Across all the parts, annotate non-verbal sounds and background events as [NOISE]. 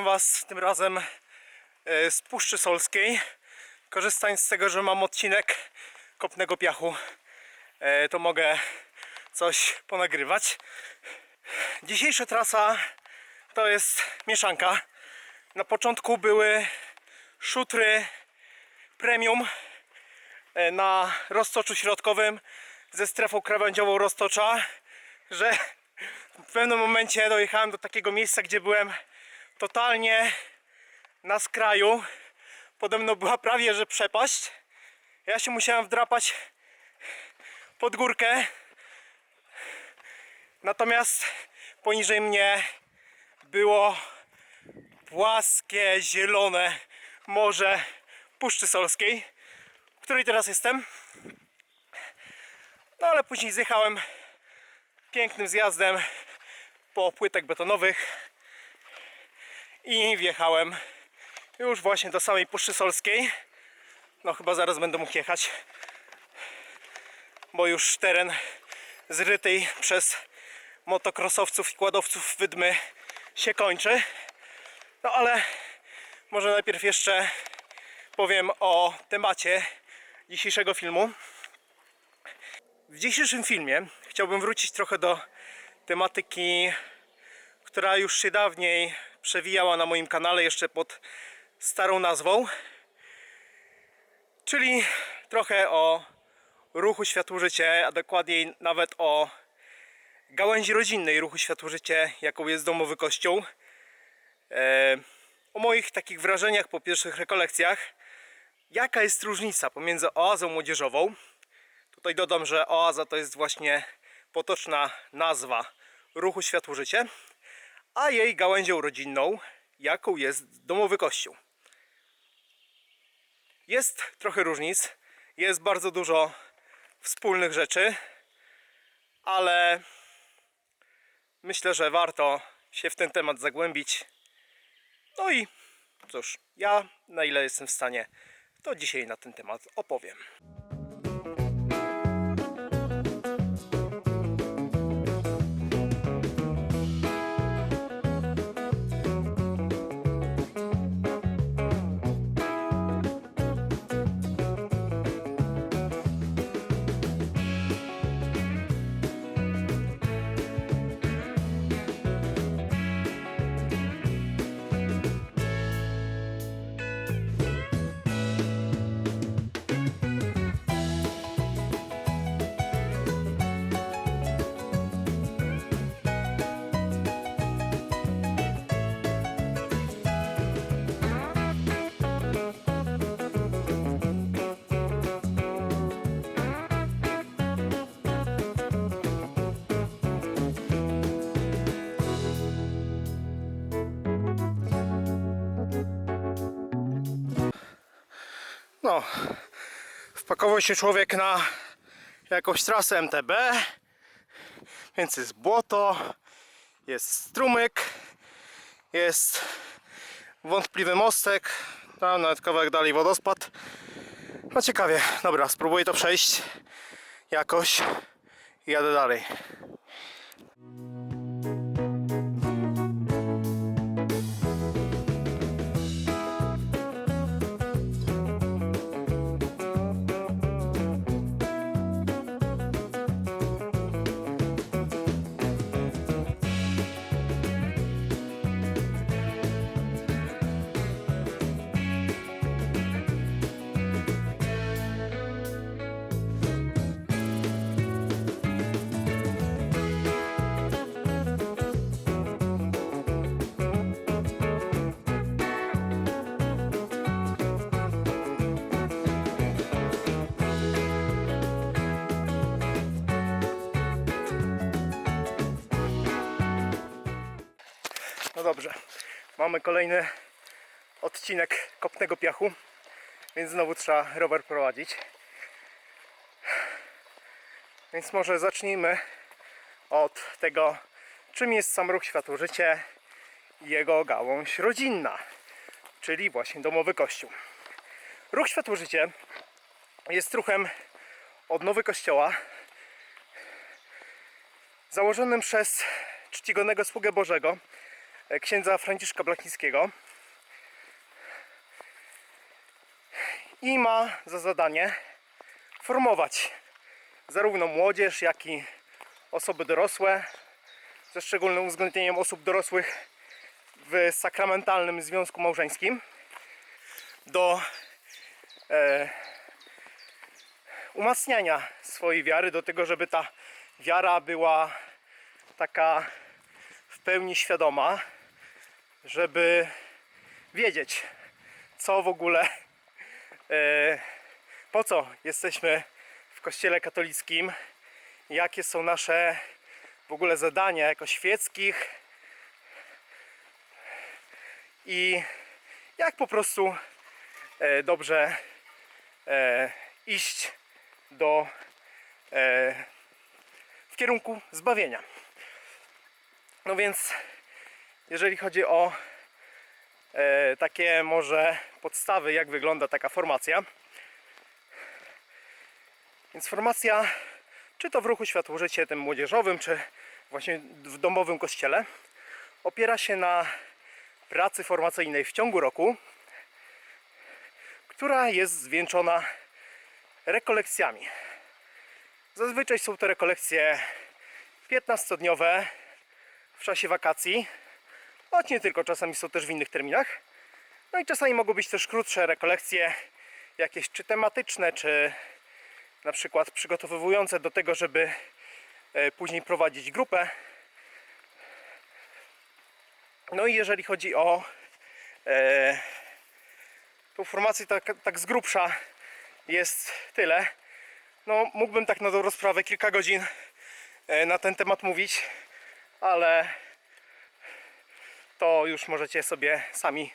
Witam Was tym razem e, z Puszczy Solskiej. Korzystając z tego, że mam odcinek kopnego piachu, e, to mogę coś ponagrywać. Dzisiejsza trasa to jest mieszanka. Na początku były szutry premium e, na roztoczu środkowym ze strefą krawędziową roztocza, że w pewnym momencie dojechałem do takiego miejsca, gdzie byłem totalnie na skraju. Pode mną była prawie że przepaść. Ja się musiałem wdrapać pod górkę. Natomiast poniżej mnie było płaskie, zielone morze Puszczy Solskiej, w której teraz jestem. No ale później zjechałem pięknym zjazdem po płytek betonowych i wjechałem już właśnie do samej Puszczy Solskiej. No chyba zaraz będę mógł jechać, bo już teren zrytej przez motokrosowców i kładowców wydmy się kończy. No ale może najpierw jeszcze powiem o temacie dzisiejszego filmu. W dzisiejszym filmie chciałbym wrócić trochę do tematyki, która już się dawniej przewijała na moim kanale, jeszcze pod starą nazwą. Czyli trochę o ruchu Światło-Życie, a dokładniej nawet o gałęzi rodzinnej ruchu Światło-Życie, jaką jest Domowy Kościół. E, o moich takich wrażeniach po pierwszych rekolekcjach. Jaka jest różnica pomiędzy oazą młodzieżową, Tutaj dodam, że oaza to jest właśnie potoczna nazwa ruchu Światło-Życie, a jej gałęzią rodzinną, jaką jest domowy kościół. Jest trochę różnic, jest bardzo dużo wspólnych rzeczy, ale myślę, że warto się w ten temat zagłębić. No i cóż, ja na ile jestem w stanie, to dzisiaj na ten temat opowiem. No, wpakował się człowiek na jakąś trasę MTB, więc jest błoto, jest strumyk, jest wątpliwy mostek, tam nawet kawałek dalej wodospad. No ciekawie, dobra, spróbuję to przejść jakoś i jadę dalej. Mamy kolejny odcinek kopnego piachu, więc znowu trzeba rower prowadzić. Więc może zacznijmy od tego, czym jest sam ruch Światło-Życie i jego gałąź rodzinna, czyli właśnie domowy kościół. Ruch Światło-Życie jest ruchem odnowy kościoła założonym przez czcigodnego sługę Bożego księdza Franciszka Blachnickiego. I ma za zadanie formować zarówno młodzież, jak i osoby dorosłe, ze szczególnym uwzględnieniem osób dorosłych w sakramentalnym związku małżeńskim do e, umacniania swojej wiary, do tego, żeby ta wiara była taka w pełni świadoma, żeby wiedzieć, co w ogóle, e, po co jesteśmy w Kościele katolickim, jakie są nasze w ogóle zadania jako świeckich i jak po prostu e, dobrze e, iść do w kierunku zbawienia. No więc jeżeli chodzi o e, takie może podstawy, jak wygląda taka formacja. Więc formacja, czy to w ruchu Światło-Życie tym młodzieżowym, czy właśnie w domowym kościele, opiera się na pracy formacyjnej w ciągu roku, która jest zwieńczona rekolekcjami. Zazwyczaj są to rekolekcje 15-dniowe w czasie wakacji, choć nie tylko, czasami są też w innych terminach. No i czasami mogą być też krótsze rekolekcje, jakieś czy tematyczne, czy na przykład przygotowujące do tego, żeby e, później prowadzić grupę. No i jeżeli chodzi o e, tą formację tak, tak z grubsza jest tyle. No mógłbym tak na dobrą sprawę kilka godzin e, na ten temat mówić, ale to już możecie sobie sami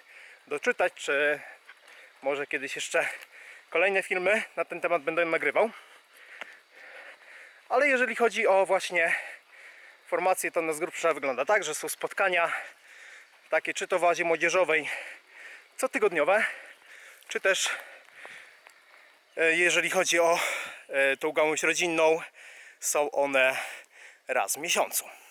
doczytać, czy może kiedyś jeszcze kolejne filmy na ten temat będę nagrywał. Ale jeżeli chodzi o właśnie formację, to na z grubsza wygląda tak, że są spotkania takie czy to w bazie młodzieżowej cotygodniowe, czy też e, jeżeli chodzi o e, tą gałąź rodzinną, są one raz w miesiącu.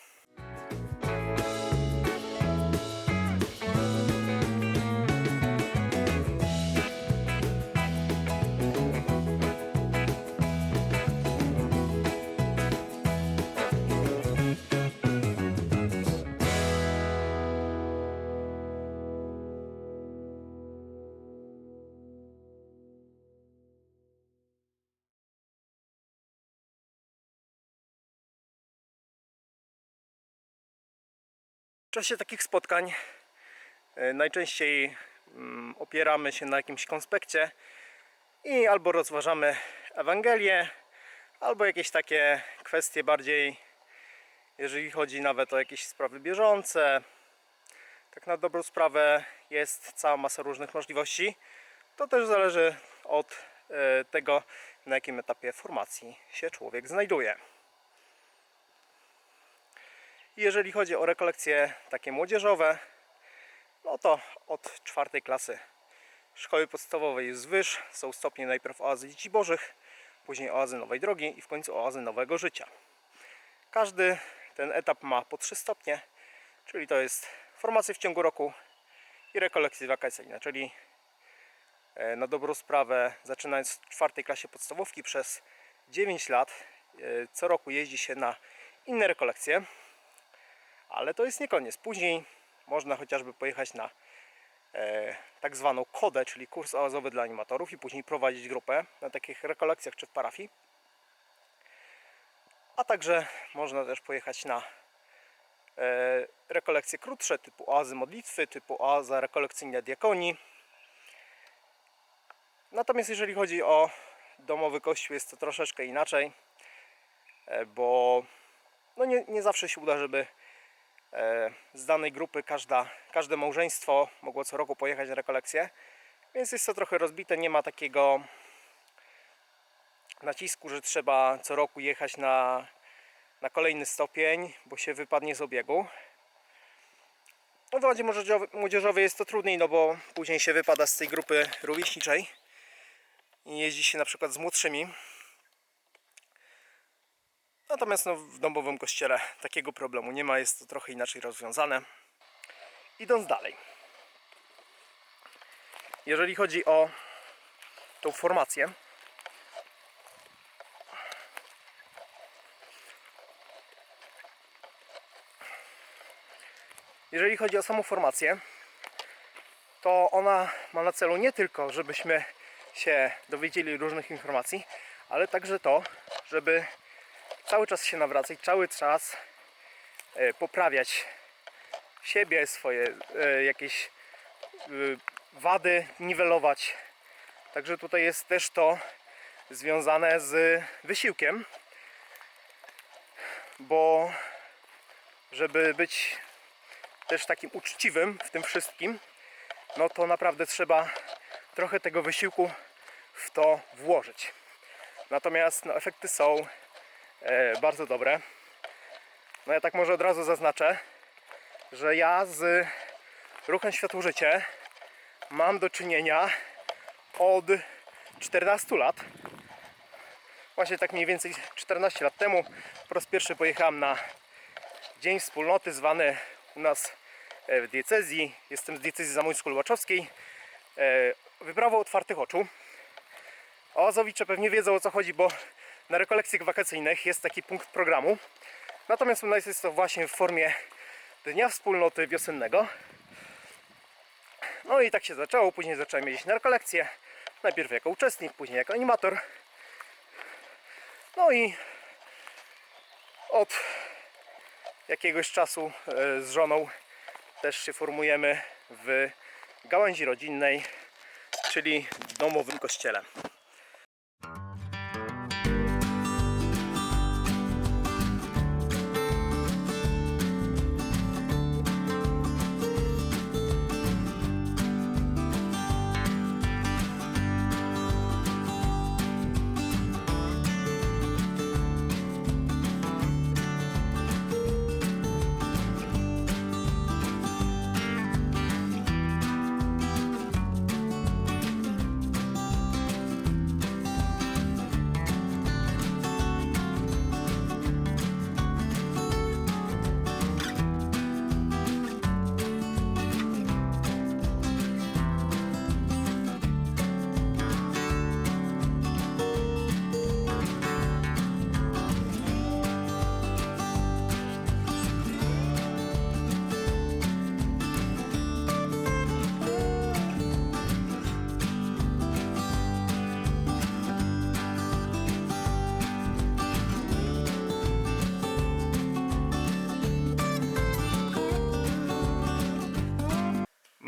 W czasie takich spotkań e, najczęściej mm, opieramy się na jakimś konspekcie i albo rozważamy Ewangelię, albo jakieś takie kwestie bardziej, jeżeli chodzi nawet o jakieś sprawy bieżące. Tak na dobrą sprawę jest cała masa różnych możliwości. To też zależy od e, tego, na jakim etapie formacji się człowiek znajduje. Jeżeli chodzi o rekolekcje takie młodzieżowe, no to od czwartej klasy szkoły podstawowej jest wyż. Są stopnie najpierw oazy dzieci bożych, później oazy nowej drogi i w końcu oazy nowego życia. Każdy ten etap ma po trzy stopnie, czyli to jest formacja w ciągu roku i rekolekcje wakacyjne, czyli e, na dobrą sprawę zaczynając w czwartej klasie podstawówki przez 9 lat e, co roku jeździ się na inne rekolekcje ale to jest nie koniec. Później można chociażby pojechać na e, tak zwaną kodę, czyli kurs oazowy dla animatorów i później prowadzić grupę na takich rekolekcjach czy w parafii. A także można też pojechać na e, rekolekcje krótsze typu oazy modlitwy, typu oaza rekolekcyjna diakonii. Natomiast jeżeli chodzi o domowy kościół jest to troszeczkę inaczej, e, bo no nie, nie zawsze się uda, żeby z danej grupy każda, każde małżeństwo mogło co roku pojechać na rekolekcję. Więc jest to trochę rozbite, nie ma takiego nacisku, że trzeba co roku jechać na, na kolejny stopień, bo się wypadnie z obiegu. No w wodzie młodzieżowej jest to trudniej, no bo później się wypada z tej grupy rówieśniczej i jeździ się na przykład z młodszymi. Natomiast no, w domowym kościele takiego problemu nie ma, jest to trochę inaczej rozwiązane. idąc dalej. Jeżeli chodzi o tą formację, jeżeli chodzi o samą formację, to ona ma na celu nie tylko, żebyśmy się dowiedzieli różnych informacji, ale także to, żeby cały czas się nawracać, cały czas e, poprawiać siebie, swoje e, jakieś e, wady, niwelować. Także tutaj jest też to związane z wysiłkiem, bo żeby być też takim uczciwym w tym wszystkim, no to naprawdę trzeba trochę tego wysiłku w to włożyć. Natomiast no, efekty są bardzo dobre. No ja tak może od razu zaznaczę, że ja z ruchem światło życie mam do czynienia od 14 lat. Właśnie tak mniej więcej 14 lat temu po raz pierwszy pojechałem na Dzień Wspólnoty zwany u nas e, w diecezji. Jestem z diecezji zamojsko-lubaczowskiej. E, Wyprawą otwartych oczu. Oazowicze pewnie wiedzą o co chodzi, bo na rekolekcjach wakacyjnych jest taki punkt programu. Natomiast u nas jest to właśnie w formie Dnia Wspólnoty Wiosennego. No i tak się zaczęło, później zacząłem jeździć na rekolekcje. Najpierw jako uczestnik, później jako animator. No i od jakiegoś czasu e, z żoną też się formujemy w gałęzi rodzinnej, czyli domowym kościele.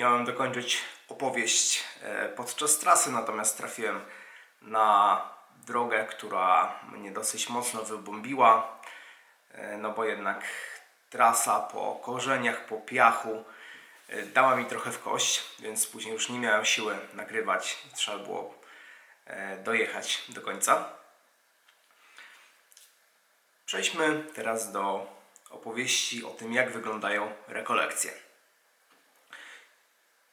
Miałem dokończyć opowieść e, podczas trasy, natomiast trafiłem na drogę, która mnie dosyć mocno wybombiła. E, No bo jednak trasa po korzeniach, po piachu e, dała mi trochę w kość, więc później już nie miałem siły nagrywać. Trzeba było dojechać do końca. Przejdźmy teraz do opowieści o tym, jak wyglądają rekolekcje.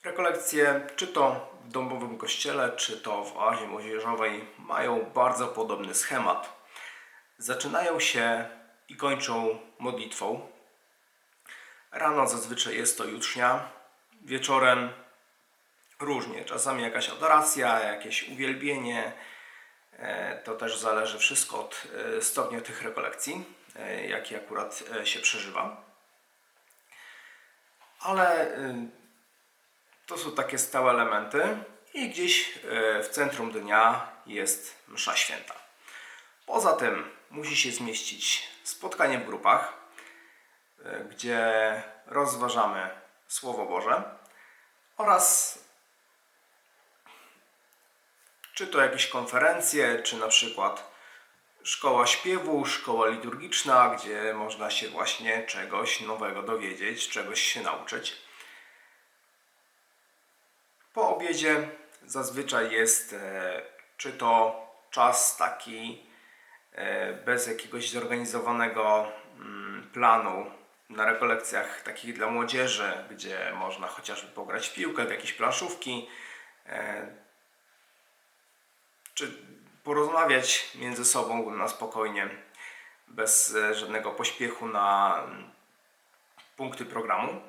Rekolekcje, czy to w domowym kościele, czy to w oazie młodzieżowej, mają bardzo podobny schemat. Zaczynają się i kończą modlitwą. Rano zazwyczaj jest to jutrznia, wieczorem różnie. Czasami jakaś adoracja, jakieś uwielbienie. E, To też zależy wszystko od e, stopnia tych rekolekcji, e, jaki akurat się przeżywa. Ale y, to są takie stałe elementy i gdzieś e, w centrum dnia jest msza święta. Poza tym musi się zmieścić spotkanie w grupach, e, gdzie rozważamy Słowo Boże oraz czy to jakieś konferencje, czy na przykład szkoła śpiewu, szkoła liturgiczna, gdzie można się właśnie czegoś nowego dowiedzieć, czegoś się nauczyć. Po obiedzie zazwyczaj jest e, czy to czas taki e, bez jakiegoś zorganizowanego mm, planu na rekolekcjach takich dla młodzieży, gdzie można chociażby pograć w piłkę, w jakieś planszówki, e, czy porozmawiać między sobą na spokojnie, bez żadnego pośpiechu na mm, punkty programu.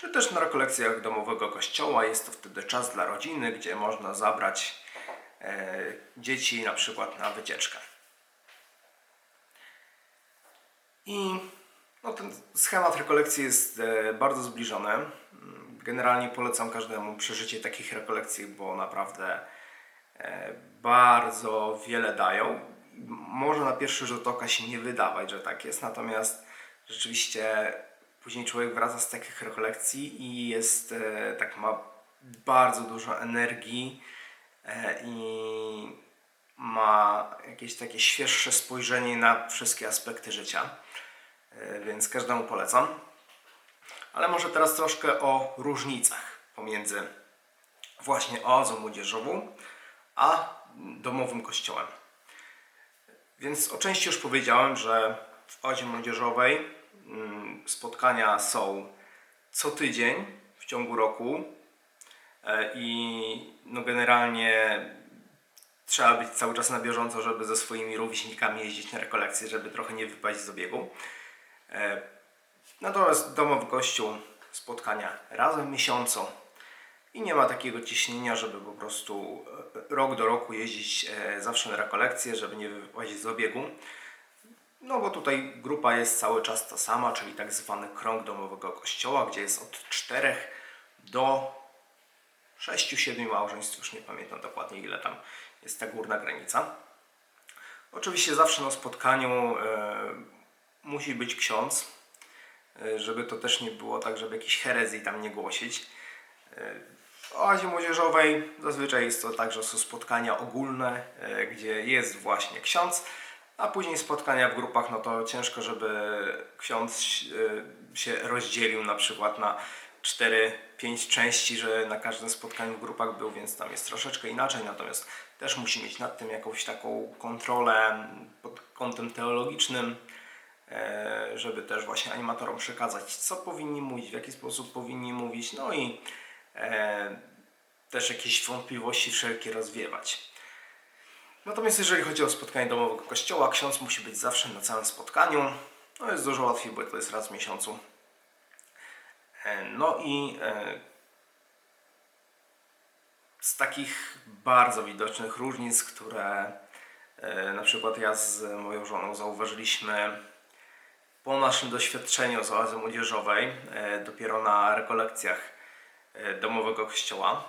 Czy też na rekolekcjach domowego kościoła. Jest to wtedy czas dla rodziny, gdzie można zabrać e, dzieci na przykład na wycieczkę. I no, ten schemat rekolekcji jest e, bardzo zbliżony. Generalnie polecam każdemu przeżycie takich rekolekcji, bo naprawdę e, bardzo wiele dają. Może na pierwszy rzut oka się nie wydawać, że tak jest, natomiast rzeczywiście później człowiek wraca z takich rekolekcji i jest e, tak ma bardzo dużo energii e, i ma jakieś takie świeższe spojrzenie na wszystkie aspekty życia. E, Więc każdemu polecam. Ale może teraz troszkę o różnicach pomiędzy właśnie oazą młodzieżową a domowym kościołem. Więc o części już powiedziałem, że w oazie młodzieżowej spotkania są co tydzień w ciągu roku e, i no generalnie trzeba być cały czas na bieżąco, żeby ze swoimi rówieśnikami jeździć na rekolekcje, żeby trochę nie wypaść z obiegu. E, Natomiast domowy kościół spotkania razem w miesiącu i nie ma takiego ciśnienia, żeby po prostu e, rok do roku jeździć zawsze na rekolekcje, żeby nie wypaść z obiegu. No bo tutaj grupa jest cały czas ta sama, czyli tak zwany krąg domowego kościoła, gdzie jest od 4 do 6-7 małżeństw, już nie pamiętam dokładnie ile tam jest ta górna granica. Oczywiście zawsze na spotkaniu e, musi być ksiądz, e, żeby to też nie było tak, żeby jakiejś herezji tam nie głosić. E, W oazie młodzieżowej zazwyczaj jest to tak, że są spotkania ogólne, e, gdzie jest właśnie ksiądz, a później spotkania w grupach, no to ciężko, żeby ksiądz e, się rozdzielił na przykład na 4-5 części, że na każdym spotkaniu w grupach był, więc tam jest troszeczkę inaczej, natomiast też musi mieć nad tym jakąś taką kontrolę pod kątem teologicznym, e, żeby też właśnie animatorom przekazać, co powinni mówić, w jaki sposób powinni mówić, no i e, też jakieś wątpliwości wszelkie rozwiewać. Natomiast jeżeli chodzi o spotkanie domowego kościoła, ksiądz musi być zawsze na całym spotkaniu. No jest dużo łatwiej, bo to jest raz w miesiącu. E, No i e, z takich bardzo widocznych różnic, które e, na przykład ja z moją żoną zauważyliśmy po naszym doświadczeniu z oazy młodzieżowej, dopiero na rekolekcjach domowego kościoła,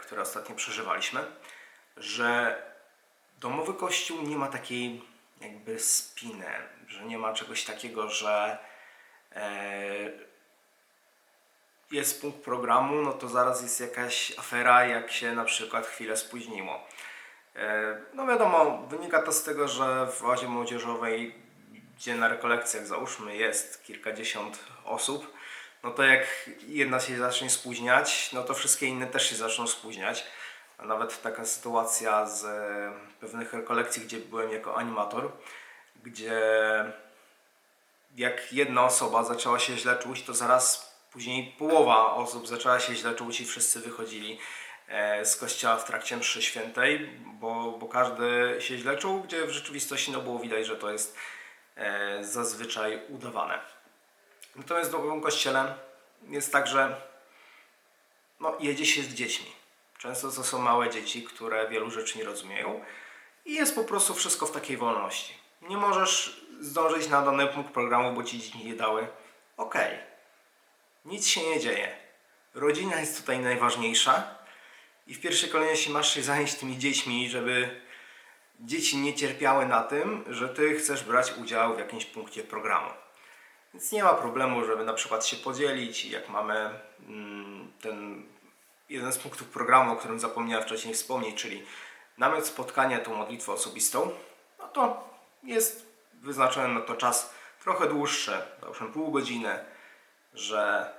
które ostatnio przeżywaliśmy, że domowy kościół nie ma takiej jakby spiny, że nie ma czegoś takiego, że e, jest punkt programu, no to zaraz jest jakaś afera, jak się na przykład chwilę spóźniło. E, No wiadomo, wynika to z tego, że w oazie młodzieżowej, gdzie na rekolekcjach załóżmy jest kilkadziesiąt osób, no to jak jedna się zacznie spóźniać, no to wszystkie inne też się zaczną spóźniać. A nawet taka sytuacja z e, pewnych rekolekcji, gdzie byłem jako animator, gdzie jak jedna osoba zaczęła się źle czuć, to zaraz później połowa osób zaczęła się źle czuć i wszyscy wychodzili e, z kościoła w trakcie mszy świętej, bo, bo każdy się źle czuł, gdzie w rzeczywistości no było widać, że to jest e, zazwyczaj udawane. Natomiast w domowym kościele jest tak, że no, jedzie się z dziećmi. Często to są małe dzieci, które wielu rzeczy nie rozumieją i jest po prostu wszystko w takiej wolności. Nie możesz zdążyć na dany punkt programu, bo ci dzieci nie dały. Okej. Nic się nie dzieje. Rodzina jest tutaj najważniejsza i w pierwszej kolejności masz się zająć tymi dziećmi, żeby dzieci nie cierpiały na tym, że ty chcesz brać udział w jakimś punkcie programu. Więc nie ma problemu, żeby na przykład się podzielić jak mamy mm, ten jeden z punktów programu, o którym zapomniałem wcześniej wspomnieć, czyli namiot spotkania, tą modlitwę osobistą, no to jest wyznaczony na to czas trochę dłuższy, załóżmy pół godziny, że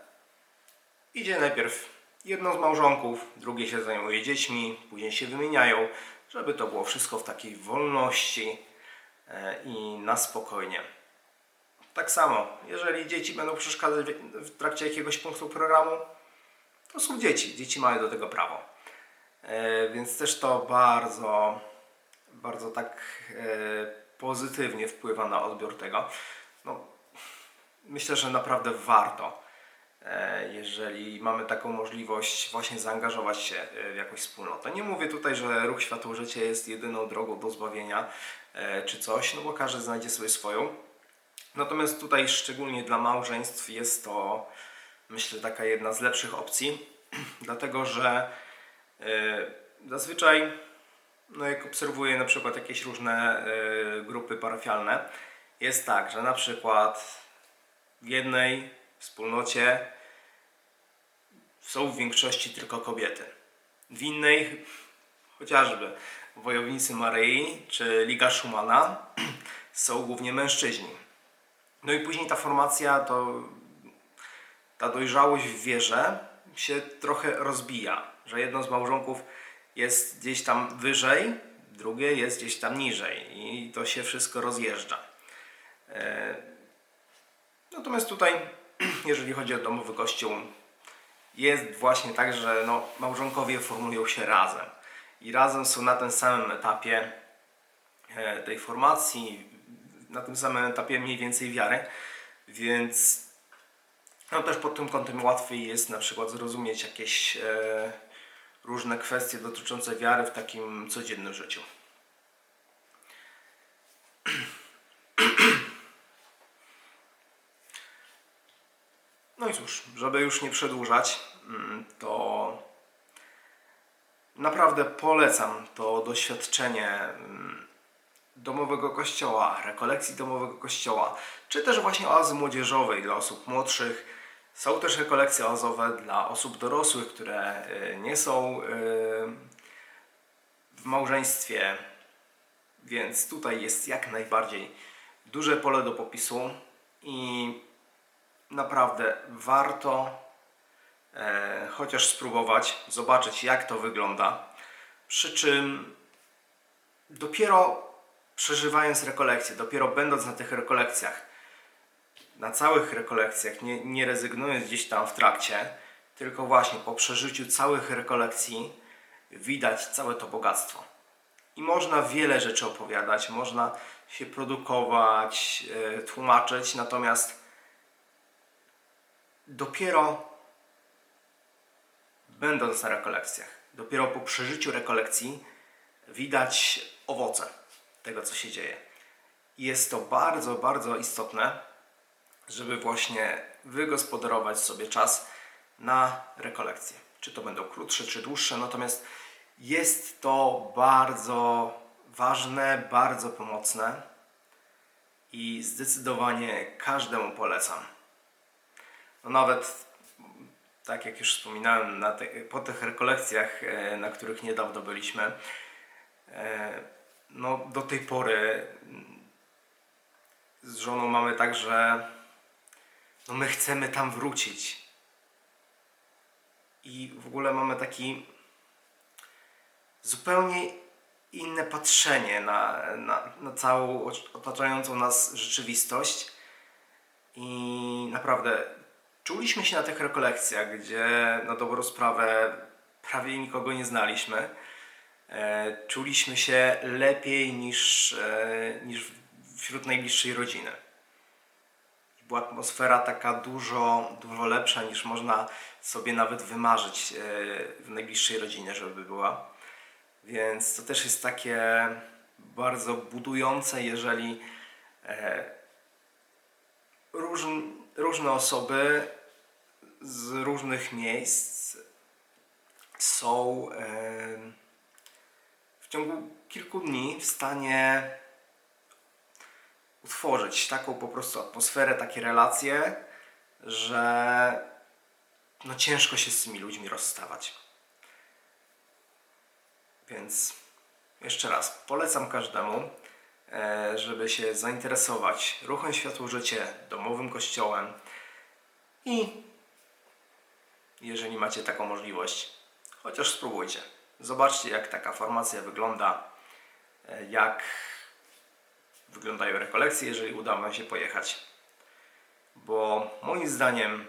idzie najpierw jedno z małżonków, drugie się zajmuje dziećmi, później się wymieniają, żeby to było wszystko w takiej wolności e, i na spokojnie. Tak samo, jeżeli dzieci będą przeszkadzać w- w trakcie jakiegoś punktu programu, to są dzieci. Dzieci mają do tego prawo. E, więc też to bardzo, bardzo tak e, pozytywnie wpływa na odbiór tego. No, myślę, że naprawdę warto e, jeżeli mamy taką możliwość właśnie zaangażować się w jakąś wspólnotę. Nie mówię tutaj, że ruch Światło-Życie jest jedyną drogą do zbawienia czy coś, no bo każdy znajdzie sobie swoją. Natomiast tutaj szczególnie dla małżeństw jest to myślę taka jedna z lepszych opcji, [CLEARS THROAT] dlatego że e, zazwyczaj no jak obserwuję na przykład jakieś różne e, grupy parafialne, jest tak, że na przykład w jednej wspólnocie są w większości tylko kobiety. W innej, [CLEARS THROAT] chociażby Wojownicy Maryi czy Liga Schumana, [CLEARS THROAT] są głównie mężczyźni. No i później ta formacja, to ta dojrzałość w wierze się trochę rozbija, że jedno z małżonków jest gdzieś tam wyżej, drugie jest gdzieś tam niżej i to się wszystko rozjeżdża. E, Natomiast tutaj, [CLEARS THROAT] jeżeli chodzi o domowy kościół, jest właśnie tak, że no, małżonkowie formują się razem i razem są na tym samym etapie e, tej formacji, na tym samym etapie mniej więcej wiary, więc no też pod tym kątem łatwiej jest na przykład zrozumieć jakieś e, różne kwestie dotyczące wiary w takim codziennym życiu. [CLEARS THROAT] No i cóż, żeby już nie przedłużać, mm, to naprawdę polecam to doświadczenie mm, domowego kościoła, rekolekcji domowego kościoła, czy też właśnie oazy młodzieżowej dla osób młodszych. Są też rekolekcje oazowe dla osób dorosłych, które y, nie są y, w małżeństwie, więc tutaj jest jak najbardziej duże pole do popisu i naprawdę warto e, chociaż spróbować, zobaczyć jak to wygląda. Przy czym dopiero przeżywając rekolekcje, dopiero będąc na tych rekolekcjach, na całych rekolekcjach, nie, nie rezygnując gdzieś tam w trakcie, tylko właśnie po przeżyciu całych rekolekcji widać całe to bogactwo. I można wiele rzeczy opowiadać, można się produkować, e, tłumaczyć, natomiast dopiero będąc na rekolekcjach, dopiero po przeżyciu rekolekcji widać owoce tego, co się dzieje. Jest to bardzo, bardzo istotne, żeby właśnie wygospodarować sobie czas na rekolekcje. Czy to będą krótsze, czy dłuższe, natomiast jest to bardzo ważne, bardzo pomocne i zdecydowanie każdemu polecam. No nawet, tak jak już wspominałem, na te, po tych rekolekcjach, e, na których niedawno byliśmy, e, no do tej pory z żoną mamy tak, że no my chcemy tam wrócić. I w ogóle mamy taki zupełnie inne patrzenie na, na, na całą otaczającą nas rzeczywistość. I naprawdę czuliśmy się na tych rekolekcjach, gdzie na dobrą sprawę prawie nikogo nie znaliśmy. E, czuliśmy się lepiej niż, e, niż wśród najbliższej rodziny. Była atmosfera taka dużo, dużo lepsza niż można sobie nawet wymarzyć e, w najbliższej rodzinie, żeby była. Więc to też jest takie bardzo budujące, jeżeli e, różn, różne osoby z różnych miejsc są e, w ciągu kilku dni w stanie utworzyć taką po prostu atmosferę, takie relacje, że no ciężko się z tymi ludźmi rozstawać. Więc jeszcze raz polecam każdemu, e, żeby się zainteresować ruchem Światło Życie, domowym kościołem i jeżeli macie taką możliwość, chociaż spróbujcie. Zobaczcie jak taka formacja wygląda, e, jak wyglądają rekolekcje, jeżeli uda Wam się pojechać. Bo moim zdaniem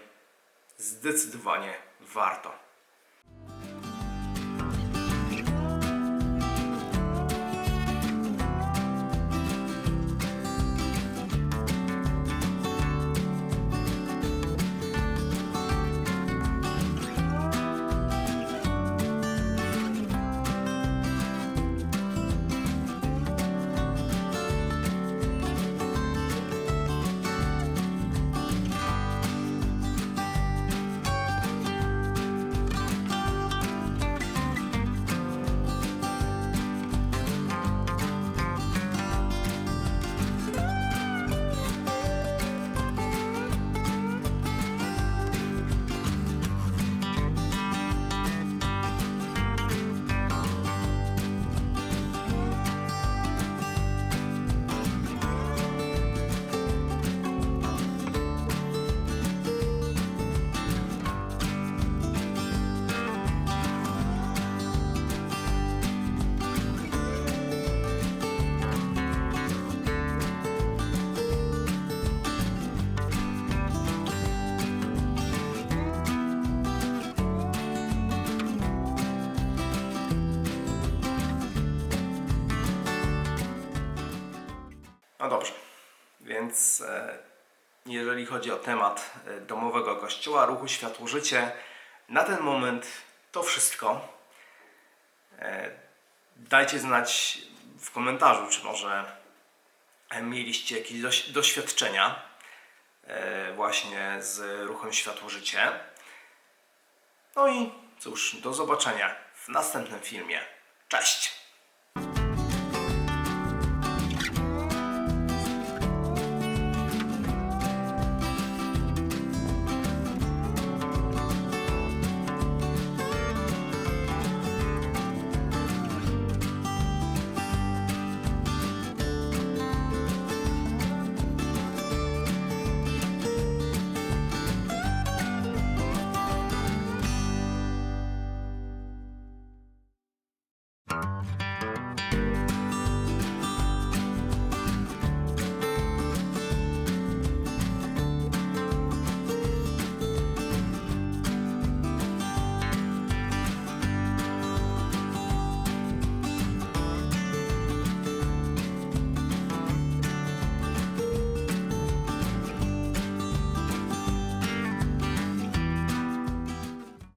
zdecydowanie warto. Jeżeli chodzi o temat e, domowego kościoła, ruchu Światło Życie, na ten moment to wszystko. E, Dajcie znać w komentarzu, czy może mieliście jakieś doś- doświadczenia e, właśnie z ruchem Światło Życie. No i cóż, do zobaczenia w następnym filmie. Cześć!